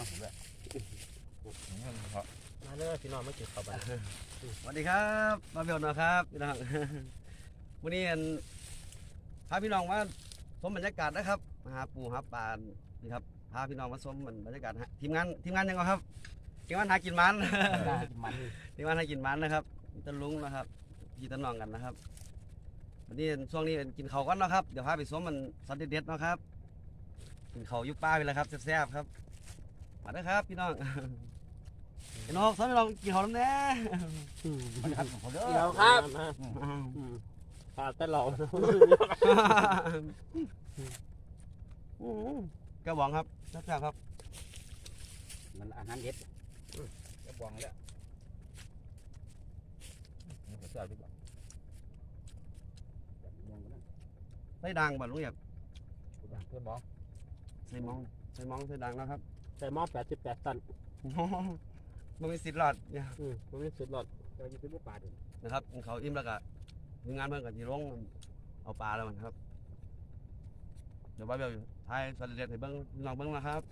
เอาผมด้วยเพราะมาเด้อพี่น้องมากินข้าวบ้านสวัสดีครับมาเบลนะครับพี่น้องวันนี้อันพาพี่น้องมาชมบรรยากาศนะครับมาหาปูหาปลานี่ครับพาพี่น้องมาชมบรรยากาศฮะทีมงานทีมงานยังไงครับทีมงานหากินมันมันทีมงานหากินมันนะครับมีตะลุงนะครับพี่ตะน้องกันนะครับวันนี้ช่วงนี้เป็นกินเขาวกันเนาะครับ เดี๋ยวพาไปชมมันสันเด็ดๆเนาะครับกินเขาวอยุบป้าไปแล้วครับแซ่บๆครับ มาเด้อครับพี่น้องพี่น้องสอนพี่น้องกินเขาวน้ำแน่มันขัดผมเด้อเดี๋ยวครับขาดแต่เรากระบองครับแซ่บๆครับ มันอาหารเด็ดจะบวงแล้วนี่ก็เสื้อดีกว่าแบบบวงกันนะใส่ดังบ่ลุงเหยียบเพื่อนบอกใส่มองใส่มองใส่ดังนะครับ ใส่หม้อ88ตันมันมีสิทธิ์หลอดเนี่ยอืมมันไม่สุดหลอดจะอยู่ที่ลูกปลาดินะครับเขาอิ่มแล้วก็มีงานเพิ่นกับที่โรงเอาปลาแล้วมันครับ เดี๋ยวว่าเบลทายสวัสดีเด็ดให้เบิ้งพี่น้องเบิ้งนะครับ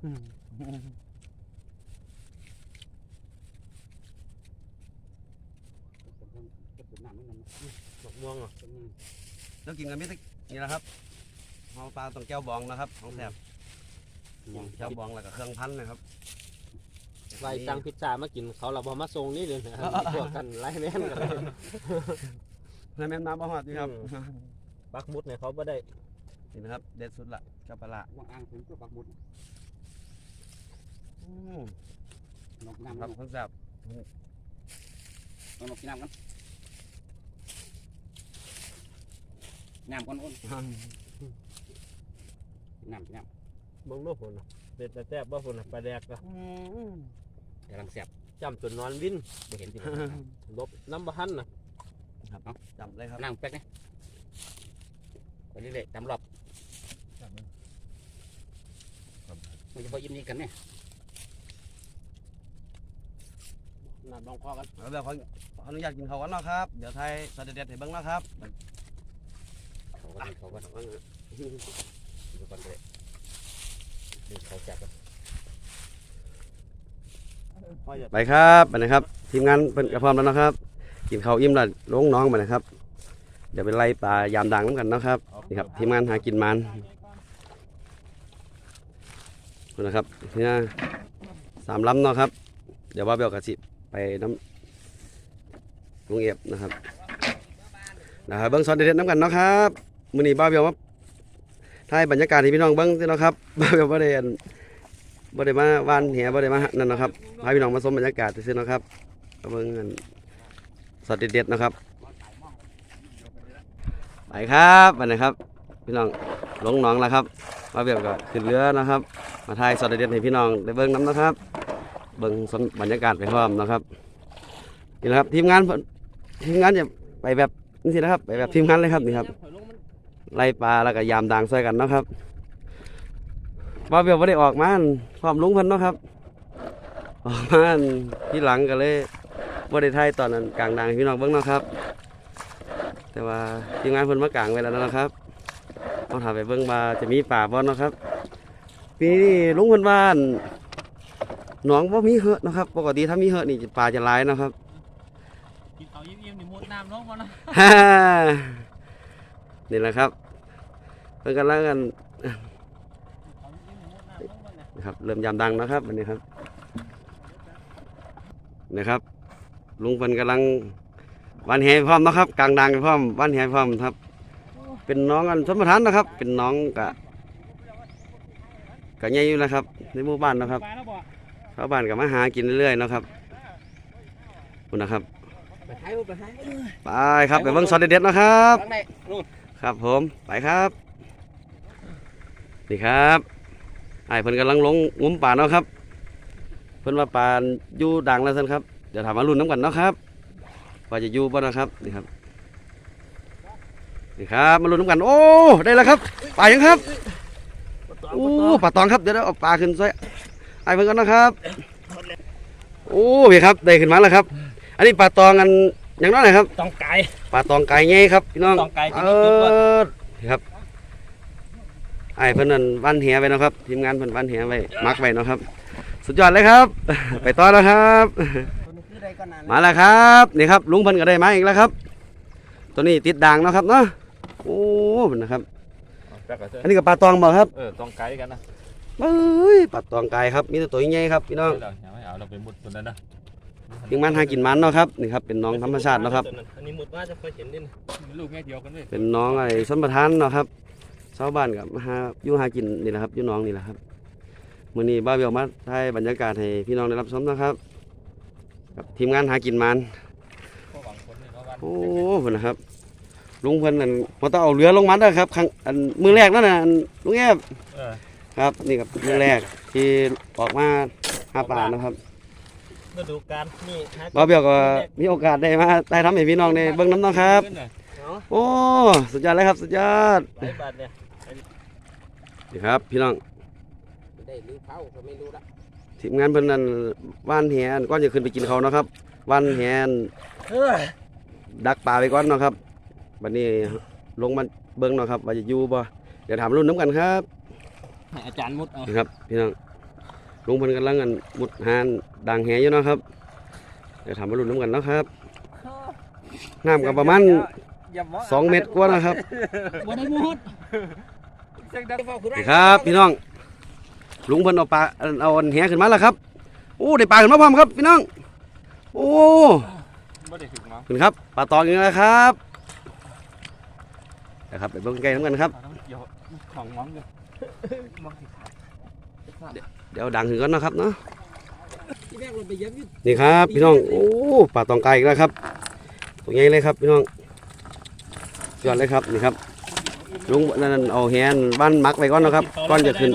ผมต้องจะปลูกน้ำนิดนึงดอกม่วงอะ แล้วกินกันไม่ได้นี่นะครับเอาปลาต้องแก้วบองนะครับ ของแซ่บ แก้วบองแล้วก็เครื่องพันนะครับไล่สั่งพิซซ่ามากินเขาเราบอมาส่งนี่เลยนะพวกกันไล่แม่นกันเลยแล้วแม่นมาบ่ฮอดนี่ครับอืมปักมุดเนี่ยเขาไม่ได้นี่นะครับ เด็ดสุดละกับปลาร้าว่างอ่างถึงตัวปักบุญอืมนกครัน้ำบของแซ่บเอานกกินน้ำกันน้ำก่อนอ้นน้ำน้ เบิ่งลูกคนน่ะเป็ดแต่แซ่บบ่คนน่ะปลาแดกก็ำกำลังแซ่บจำจนนอนวินไม่เห็นที่ลบน้ำบะฮันน่ะจำเลยครับนั่งแป๊กนี่ไปเรื่อยๆตามรอบมันจะพอยิ้มนี้กันเนี่ยน้ำลองคอกันแล้วเดี๋ยวขอขออนุญาตกินเขาวกันเนาะครับ เดี๋ยวไทยสวัสดีเด็ดให้เบิ้งเนาะครับเขาก็เขาก็ดูกันเลยดูเขาแซ่บกัน ไปครับไปนะครับ ทีมงานเป็นกระพร้อมแล้วนะครับ กินข้าวอิ่มแล้วลงน้องไปนะครับ เดี๋ยวไปไล่ปลายามดังน้ำกันนะครับนี่ครับ ทีมงานหากินมันนะครับเนี่ยสามลำเนาะครับ เดี๋ยวว่าเบลกระสิไปน้ำลุงเอียบนะครับนะครับเบิ้งซอนเด็ดน้ำกันเนาะครับมื้อนี้บ้าเบลว่า ถ่ายบรรยากาศที่พี่น้องเบิ้งเนาครับบ้าวเบลบ่ได้อันบ่ได้มาวานแหบ่ได้มานั่นนะครับพาพี่น้องมาชมบรรยากาศซื่อๆนะครับเบิ่งกันสดเด็ดๆนะครับไปครับไปนะครับ พี่น้องลงหนองแล้วครับมาเบียบก็ขึ้นเรือนะครับ มาถ่ายสดเด็ดให้พี่น้องได้เบิ่งน้ำนะครับ เบิ่งบรรยากาศไปพร้อมนะครับนี่นะครับทีมงานเพิ่นทีมงานจะไปแบบนี่สินะครับ ไปแบบทีมงานเลยครับนี่ครับ ไล่ปลาแล้วก็ยามด่างใส่กันเนาะครับว่าเบียบไม่ได้ออกมาพร้อมลุงเพิ่นเนาะครับ ออกมาที่หลังก็เลยบ่ได้ถ่ายตอนนั้นกลางดังให้พี่น้องเบิ่งเนาะครับ แต่ว่าทีมงานเพิ่นมากลางไว้แล้วนะครับเอาถามไปเบิ่งว่าจะมีป่าบ่เนาะครับปีนี้ลุงเพิ่นว่าอั่นหนองบ่มีเหอะเนาะครับ ปกติถ้ามีเหอะนี่ป่าจะหลายเนาะครับกินเขายิ้มๆนี่มุดน้ำลงมาเนาะฮ่า นี่แหละครับเพิ่อนกันเขายิ้มๆนี่มุดน้ำลงมาเนี่ยนะครับเริ่มยามดังนะครับวันนี้ครับนะครับลุงเพิ่นกำลังวันแห่พร้อมนะครับกลางดังพร้อมวันแห่พร้อมครับ เป็นน้องกันชนประทานนะครับ เป็นน้องกะกะใหญ่อยู่นะครับ ในหมู่บ้านนะครับชาวบ้านก็มาหากินเรื่อยๆนะครับบคุณนะครับไปครับไปเบิ่งซอสเด็ดๆนะครับนู่น ครับผมไปครับนี่ครับไอ้เพิ่นกำลังลงงุ้มป่าเนาะครับ เพิ่นว่าป่าอยู่ดังแล้วซั่นครับเดี๋ยวถามมารุ่นน้ำกันเนาะครับว่าจะอยู่บ่นะครับนี่ครับนี่ครับมารุ่นน้ำกันโอ้ได้แล้วครับปลายังครับโอ้ปลาตองครับเดี๋ยวเอาปลาขึ้นซอยไอ้เพิ่นกันนะครับ โอ้พี่ครับได้ขึ้นมาแล้วครับ อันนี้ปลาตองกัน อย่างน้อยนะครับต้องไก่ปลาตองไก่ไงครับพี่น้องตองไก่ที่เอนี่จุดว่าอครับไอ้เพิ่นนั่นวันเหียไว้เนาะครับ ทีมงานเพิ่นวันเหียไว้มักไว้เนาะครับ สุดยอดเลยครับ ไปต่อแล้วครับตัวนี้คือได้ก็นานมาแล้วครับนี่ครับ ลุงเพิ่นก็ได้มาอีกแล้วครับ ตัวนี้ติดด่างเนาะครับเนาะโอ้นะครับแป๊กกระเซิร์อันนี้กับปลาตองบ่ครับเออต้องไกด์กันนะเอ้ยปลาตองกายครับมีแต่ตัวใหญ่ๆครับพี่น้องเราอย่าไม่เอาเราไปมุดบนนั้นนะ ยิงมันหากินมันเนาะครับนี่ครับเป็นน้องธรรมชาติเนาะครับอันนี้หมดว่าจะค่อยเห็นดิลูกแง่เดียวกันเลยเป็นน้องไอ้สมประทานเนาะครับชาวบ้านกับมาหาอยู่หากินนี่แหละครับอยู่น้องนี่แหละครับมื้อนี้บ้าเบียวมาถ่ายบรรยากาศให้พี่น้องได้รับชมนะครับ กับทีมงานหากินมันก็หวังคนนี่เขาวันโอ้เพิ่นนะครับลุงเพิ่นนั่นบ่ต้องเอาเรือลงมาเด้อครับครั้งอันมือแรกนั่นน่ะอันลุงแอบเออครับนี่กับมือแรกที่ออกมาหาปลานะครับ ฤดูกาลนี่บ่เบียวก็มีโอกาสได้มาได้ทำให้พี่น้องได้เบิ่งน้ำเนาะครับขึ้นน่ะเนาะโอ้สุดยอดเลยครับสุดยอดหลายบาทเนี่ยนี่ครับ พี่น้องได้หรือเผาก็ไม่รู้ละทีมงานเพิ่นนั่นว่านแหนก่อนจะขึ้นไปกินเขาวเนาะครับว่านแหนเออดักปลาไปก่อนเนาะครับบัดนี้ลงมาเบิ่งเนาะครับว่าจะอยู่บ่เดี๋ยวถามรุ่นน้ำกันครับ ให้อาจารย์มุดเอา นี่ครับพี่น้อง ลุงเพิ่นกำลังกันมุดหานด่างแหอยู่เนาะครับเดี๋ยวถามมารุ่นน้ำกันเนาะครับน้ำก็ประมาณสองเมตรกว่านะครับบ่ได้มุดเสียงดังเฝ้าคือไรนี่ครับพี่น้อง ลุงเพิ่นเอาปลาเอาอันแหขึ้นมาแล้วครับโอ้ได้ปลาขึ้นมาพร้อมครับพี่น้อง โอ้ไม่ได้ถึงมั้งขึ้นครับปลาตองอีกแล้วครับนะครับไปเบิ่งใกล้น้ำกันครับเดี๋ยวของมั้งเลย เดี๋ยวดังขึ้นก่อนนะครับเนาะที่แรกเราไปเย็บอยู่นี่ครับพี่น้องโอ้ปลาตองไก่อีกแล้วครับตัวใหญ่เลยครับพี่น้องยอดเลยครับนี่ครับลุงนั่นเอาแหนบ้านมักไว้ก่อนนะครับก่อนจะขึ้น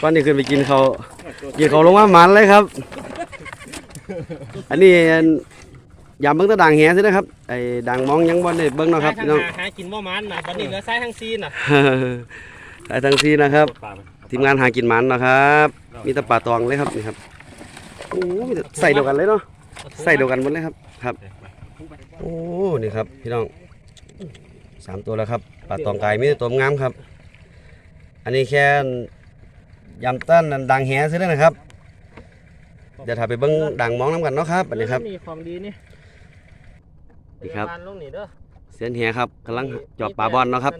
ก่อนจะขึ้นไปกินเขาวกินเขาวลงมาหมันเลยครับ อันนี้ยำเบิ้งแตะด่างแหใช่ไหมครับไอ้ด่างมองยังบ่ได้เบิ้งเนาะครับพี่น้องหากินบ่มันน่ะบัดนี้เหลือซ้ายทางซีนน่ะไอ้ทั้งที่นะครับปลาไป ทีมงานหากินมันนะครับ มีแต่ปลาตองเลยครับนี่ครับโอ้มีแต่ใส่เดียวกันเลยเนาะใส่เดียวกันหมดเลยครับครับ โอ้นี่ครับ พี่น้องสามตัวแล้วครับปลาตองไก่มีแต่ตัวงามครับ อันนี้แค่ยำต้นดังแหซื้อได้นะครับเดี๋ยวถ้าไปเบิ้งดังมองน้ำกันเนาะครับอันนี้ครับนี่ของดีนี่นี่ครับลงนี่เด้อเสียนแหครับกำลังจอบปลาบอลเนาะครับ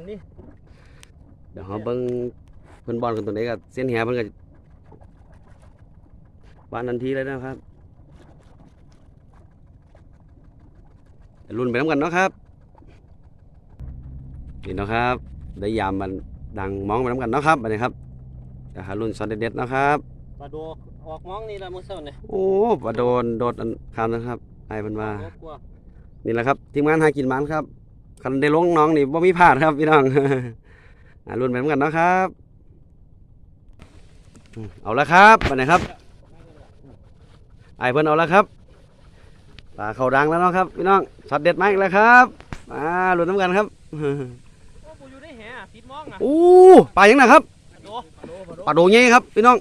เดี๋ยวเขาเบิ้ง เพิ่นบอลกันตัวไหนกับเสียนแหเพิ่นก็บานทันทีเลยนะครับเดี๋ยวรุ่นไปน้ำกันเนาะครับนี่เนาะครับได้ยามมันดังมองไปน้ำกันเนาะครับอันนี้ครับเดี๋ยวหารุ่นซอนเด็ดๆเนาะครับปลาโดกออกมองนี่ละมื้อเช้านี่โอ้ปลาโดนโดดอันคำนะครับไอ้เพิ่นว่าโอ้กลัวนี่แหละครับทีมงานหากินมันครับคันได้ลงน้องนี่บ่มีพลาดครับพี่น้องอ่ารุ่นไปเหมือนกันเนาะครับอืม เอาละครับไปไหนครับไอ้เพิ่นเอาละครับปลาเขาดังแล้วเนาะครับพี่น้องช็อตเด็ดมาอีกแล้วครับมาลุ้นน้ำกันครับโอ้กูอยู่ในแหปิดมองอะอู้ปลาอย่างน่ะครับปลาโดปลาโดปลาโดปลาโดเงี้ครับพี่น้อง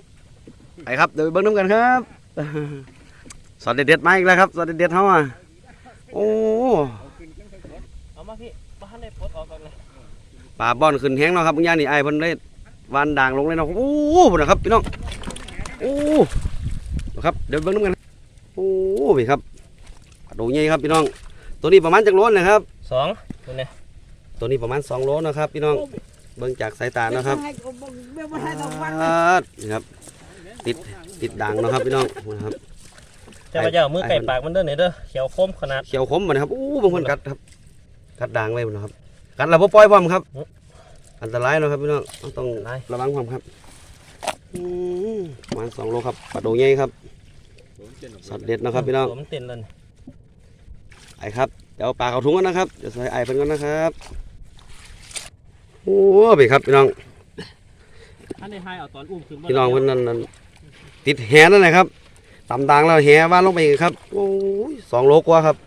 ไปครับเดี๋ยวไปเบิ่งน้ำกันครับช็อตเด็ดๆมาอีกแล้วครับช็อตเด็ดๆเฮาอะโอ้เอามาพี่บ่ทันได้ปลดออกก่อนเลยปลาบอนขึ้นแห้งเนาะครับบางอย่างนี่ไอ้ายเพิ่นได้ วานด่างลงเลยเนาะโอ้โหพุ่นนะครับพี่น้องโอ้นะครับเดี๋ยวเบิ่งน้ำกันโอ้พี่ครับปลาโดใหญ่ครับพี่น้อง ตัวนี้ประมาณจักโลนะครับสองตัวนี้ตัวนี้ประมาณ2โลนะครับ พี่น้องเบิ่งจากสายตานะครับไม่มาให้รางวัลนี่ครับ ติดติดด่างเนาะครับพี่น้องนะครับจะมาเจ้ามือไก่ปากมันเด้อนี่เด้อเขียวคมขนาดเขียวขมบ่นะครับโอ้บางคนกัดครับกัดด่างไว้บ่นะครับกัดแล้วบ่ปล่อยพร้อมครับ อันตรายเนาะครับพี่น้องต้องระวังความครับอืมประมาณ2โลครับปลาโดใหญ่ครับสดเด็ดนะครับพี่น้องตัวมันเต้นแล้วนี่ไอ้ครับเดี๋ยวเอาปลาเขาถุงกันนะครับเดี๋ยวใส่ไอ้เพิ่นก่อนนะครับโอ้ไปครับพี่น้องอันนี้ให้เอาตอนอุ้มขึ้นบ่พี่น้องเพิ่นนั่นนั่นติดแหนั่นแหละครับตำดังแล้วแหว่านลงไปอีกครับโอ้ยสองโลกว่าครับ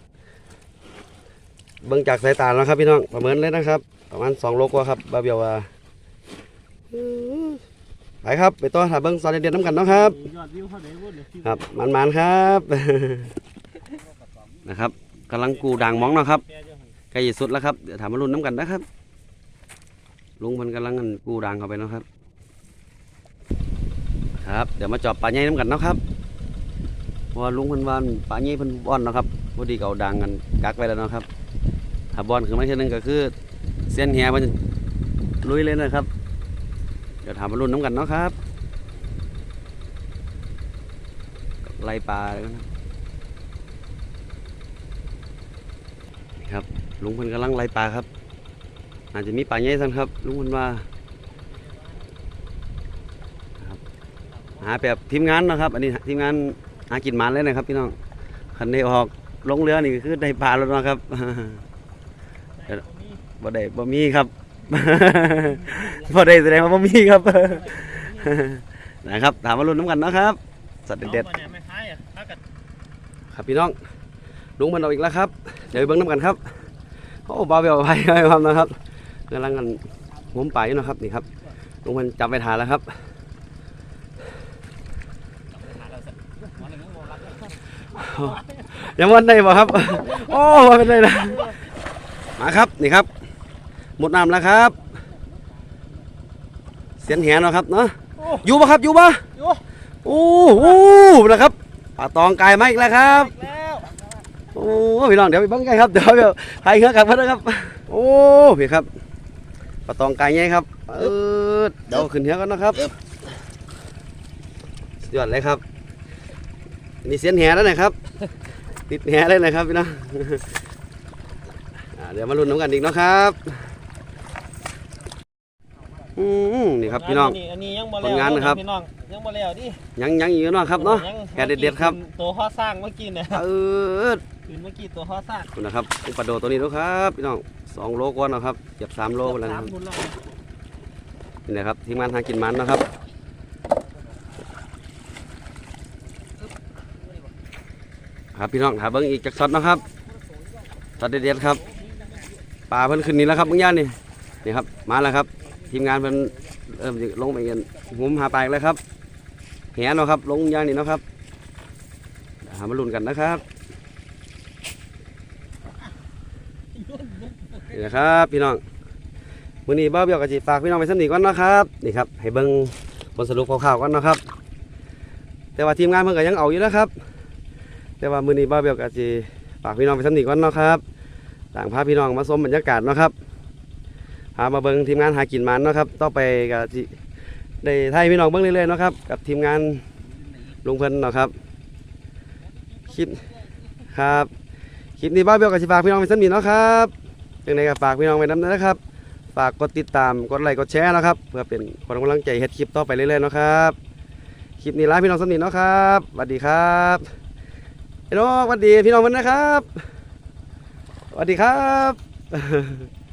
เบิ่งจากสายตาแล้วครับพี่น้องประเมินเลยนะครับ ประมาณสองโลกว่าครับบาเบียวว่าไปครับ ไปต่อหาเบิ่งซอนเด็ดๆน้ำกันเนาะครับ ครับมันมันๆครับนะครับกำลังกูด่างมองเนาะครับใกล้สุดแล้วครับเดี๋ยวถามมาลุ้นน้ำกันนะครับ ลุงมันกำลังกูด่างเข้าไปเนาะครับ ครับ เดี๋ยวมาจอบปลาใหญ่น้ำกันเนาะครับว่าลุงเพิ่นว่าป่าใหญ่เพิ่นบอนเนาะครับพอดีก็เอาดังกันกักไว้แล้วเนาะครับถ้าบอนขึ้นมาเทื่นึงก็คือ เส้นแหมันลุยเลยนะครับ เดี๋ยวถามมารุ่นน้ำกันเนาะครับไล่ปลาเลยนะครับลุงพิ่นกำลังไล่ปลาครับอาจจะมีปลาใหญ่สั่นครับ ลุงพิ่นว่าครับหาแบบทีมงานเนาะครับ อันนี้ทีมงานหากินมันเลยนะครับ พี่น้องคันได้ออกลงเรือนี่คือได้ปลาแล้วนะครับ บ่ได้บ่มีครับบ่ได้แสดงว่าบ่มีครับ นะครับ ถามมารุ่นน้ำกันนะครับ สัตว์เด็ดเนี่ยไม่ท้ายอะถ้ากัดๆครับพี่น้องลุงมันเอาอีกแล้วครับ เดี๋ยวไปเบิ่งน้ำกันครับโอ้บาเบลไปไปครับนะครับกำลังกันงมป่าอยู่นะครับนี่ครับลุงมันจับไปทานแล้วครับยังวันได้บ่ครับ โอ้มาเป็นไรนะมาครับนี่ครับ หมดน้ำแล้วครับ เสียนแหนเนาะครับเนาะอยู่ปะครับอยู่ปะอยู่โอ้โหนะครับปลาตองกายมาอีกแล้วครับแล้วโอ้พี่น้องเดี๋ยวไปเบังกันครับเดี๋ยวเดี๋ยวให้เงือกกับเพื่อนนะครับ โอ้พี่ครับปลาตองกายไงครับเออเดี๋ยวขึ้นเหือกันนะครับสุดยอดเลยครับนี่เสียนแหแล้วนะครับ ติดแหเลยนะครับพี่น้องอ่าเดี๋ยวมาลุ้นน้ำกันอีกเนาะครับ อืมนี่ครับพี่น้อง อันนี้ยังบ่ผลงานนะครับ พี่น้องยังบ่แล้วดิยังยังอีกเนาะครับเนาะยังแกเด็ดๆครับตัวข้อสร้างเมื่อกี้เนี่ยเออคืนเมื่อกี้ตัวข้อสร้างขอบคุณนะครับอุปลาโดตัวนี้ด้วยครับพี่น้องสองโลกว่านะครับเกือบสามโลไปแล้วสานะมครับทุนแล้วนี่นะครับทีมงานหากินมันนะครับครับพี่น้องหาเบิ้งอีกจากช็อตนะครับช็อตเด็ดๆครับปลาเพิ่นขึ้นนี่แล้วครับเบางย่านนี่นี่ครับมาแล้วครับ ทีมงานเพิ่นเริ่มจะลงไปเงินงุมหาปลาอีกแล้วครับแหนเนาะครับ ลงย่างนี่เนาะครับหามาลุ้นกันนะครับนี่นะครับพี่น้องมื้อนี้บ้าเบี้ยวก็สิฝากพี่น้องไปสนิทก่อนนะครับนี่ครับให้เบิ่งผลสรุปคร่าวๆก่อนนะครับ แต่ว่าทีมงานเพิ่นก็ยังเอาอยู่นะครับ แต่ว่ามื้อนี้บ้าเบี้ยวก็สิฝากพี่น้องไปสนิทก่อนนะครับต่างพาพี่น้องมาชมบรรยากาศนะครับ พามาเบิ่งทีมงานหากินมันเนาะครับต่อไปก็สิได้ถ่ายพี่น้องเบิ่งเรื่อยๆเนาะครับกับทีมงานลุงเพิ่นเนาะครับคลิปครับคลิปนี้บ้าเบี้ยวก็สิฝากพี่น้องไปสนิทเนาะครับยังไงก็ฝากพี่น้องไว้นำนะครับฝากกดติดตามกดไลค์กดแชร์นะครับเพื่อเป็นคนกำลังใจเฮ็ดคลิปต่อไปเรื่อยๆเนาะครับคลิปนี้ลาพี่น้องสนิทเนาะครับสวัสดีครับพี่น้องสวัสดีพี่น้องมันนะครับสวัสดีครับ